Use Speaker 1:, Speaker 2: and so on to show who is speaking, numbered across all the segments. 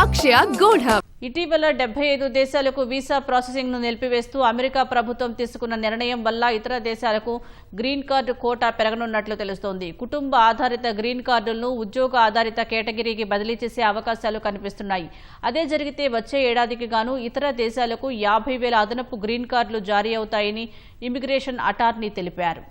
Speaker 1: అక్షయ gold hub
Speaker 2: ఇటీవల డెబ్బై ఐదు దేశాలకు వీసా ప్రాసెసింగ్ను నిలిపివేస్తూ అమెరికా ప్రభుత్వం తీసుకున్న నిర్ణయం వల్ల ఇతర దేశాలకు గ్రీన్ కార్డు కోటా పెరగనున్నట్లు తెలుస్తోంది. కుటుంబ ఆధారిత గ్రీన్ కార్డులను ఉద్యోగ ఆధారిత కేటగిరీకి బదిలీ చేసే అవకాశాలు కనిపిస్తున్నాయి. అదే జరిగితే వచ్చే ఏడాదికి గాను ఇతర దేశాలకు యాభై వేల అదనపు గ్రీన్ కార్డులు జారీ అవుతాయని ఇమిగ్రేషన్ అటార్నీ తెలిపారు.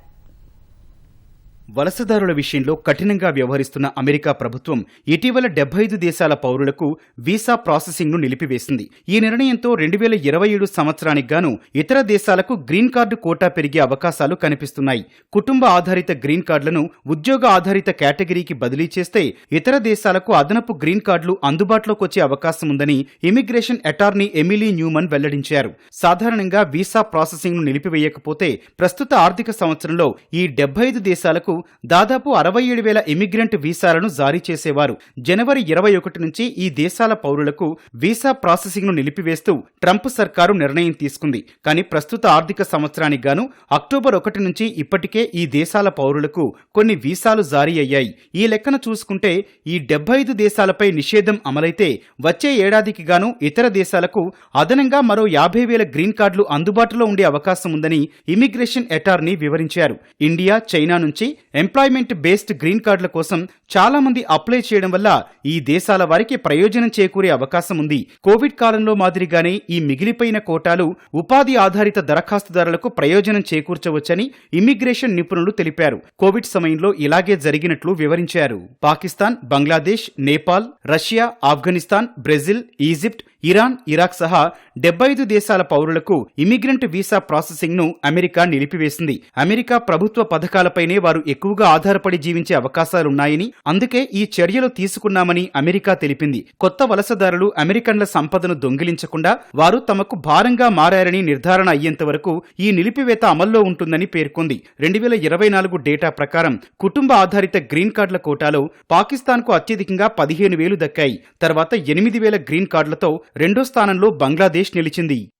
Speaker 3: వలసదారుల విషయంలో కఠినంగా వ్యవహరిస్తున్న అమెరికా ప్రభుత్వం ఇటీవల డెబ్బై ఐదు దేశాల పౌరులకు వీసా ప్రాసెసింగ్ను నిలిపివేసింది. ఈ నిర్ణయంతో రెండు వేల ఇరవై ఏడు సంవత్సరానికి గాను ఇతర దేశాలకు గ్రీన్ కార్డు కోటా పెరిగే అవకాశాలు కనిపిస్తున్నాయి. కుటుంబ ఆధారిత గ్రీన్ కార్డులను ఉద్యోగ ఆధారిత కేటగిరీకి బదిలీ చేస్తే ఇతర దేశాలకు అదనపు గ్రీన్ కార్డులు అందుబాటులోకి వచ్చే అవకాశం ఉందని ఇమిగ్రేషన్ అటార్నీ ఎమిలీ న్యూమన్ వెల్లడించారు. సాధారణంగా వీసా ప్రాసెసింగ్ను నిలిపివేయకపోతే ప్రస్తుత ఆర్థిక సంవత్సరంలో ఈ డెబ్బై ఐదు దేశాలకు దాదాపు అరవై ఏడు వేల ఇమిగ్రెంట్ వీసాలను జారీ చేసేవారు. జనవరి ఇరవై ఒకటి నుంచి ఈ దేశాల పౌరులకు వీసా ప్రాసెసింగ్ను నిలిపివేస్తూ ట్రంప్ సర్కారు నిర్ణయం తీసుకుంది. కానీ ప్రస్తుత ఆర్థిక సంవత్సరానికి గాను అక్టోబర్ ఒకటి నుంచి ఇప్పటికే ఈ దేశాల పౌరులకు కొన్ని వీసాలు జారీ అయ్యాయి. ఈ లెక్కన చూసుకుంటే ఈ డెబ్బై ఐదు దేశాలపై నిషేధం అమలైతే వచ్చే ఏడాదికి గాను ఇతర దేశాలకు అదనంగా మరో యాభై వేల గ్రీన్ కార్డులు అందుబాటులో ఉండే అవకాశం ఉందని ఇమిగ్రేషన్ అటార్నీ వివరించారు. ఇండియా చైనా నుంచి ఎంప్లాయ్మెంట్ బేస్డ్ గ్రీన్ కార్డుల కోసం చాలా మంది అప్లై చేయడం వల్ల ఈ దేశాల వారికి ప్రయోజనం చేకూరే అవకాశం ఉంది. కోవిడ్ కాలంలో మాదిరిగానే ఈ మిగిలిపోయిన కోటాలు ఉపాధి ఆధారిత దరఖాస్తుదారులకు ప్రయోజనం చేకూర్చవచ్చని ఇమ్మిగ్రేషన్ నిపుణులు తెలిపారు. కోవిడ్ సమయంలో ఇలాగే జరిగినట్లు వివరించారు. Pakistan Bangladesh Nepal Russia Afghanistan Brazil Egypt Iran Iraq సహా డెబ్బై ఐదు దేశాల పౌరులకు ఇమిగ్రెంట్ వీసా ప్రాసెసింగ్ను అమెరికా నిలిపివేసింది. అమెరికా ప్రభుత్వ పథకాలపైనే వారు ఎక్కువగా ఆధారపడి జీవించే అవకాశాలున్నాయని అందుకే ఈ చర్యలు తీసుకున్నామని అమెరికా తెలిపింది. కొత్త వలసదారులు అమెరికన్ల సంపదను దొంగిలించకుండా వారు తమకు భారంగా మారారని నిర్ధారణ అయ్యేంత వరకు ఈ నిలిపివేత అమల్లో ఉంటుందని పేర్కొంది. రెండు వేల ఇరవై నాలుగు డేటా ప్రకారం కుటుంబ ఆధారిత గ్రీన్ కార్డుల కోటాలో పాకిస్తాన్కు అత్యధికంగా పదిహేను వేలు దక్కాయి. తర్వాత ఎనిమిది వేల గ్రీన్ కార్డులతో రెండో స్థానంలో బంగ్లాదేశ్ నిలిచింది.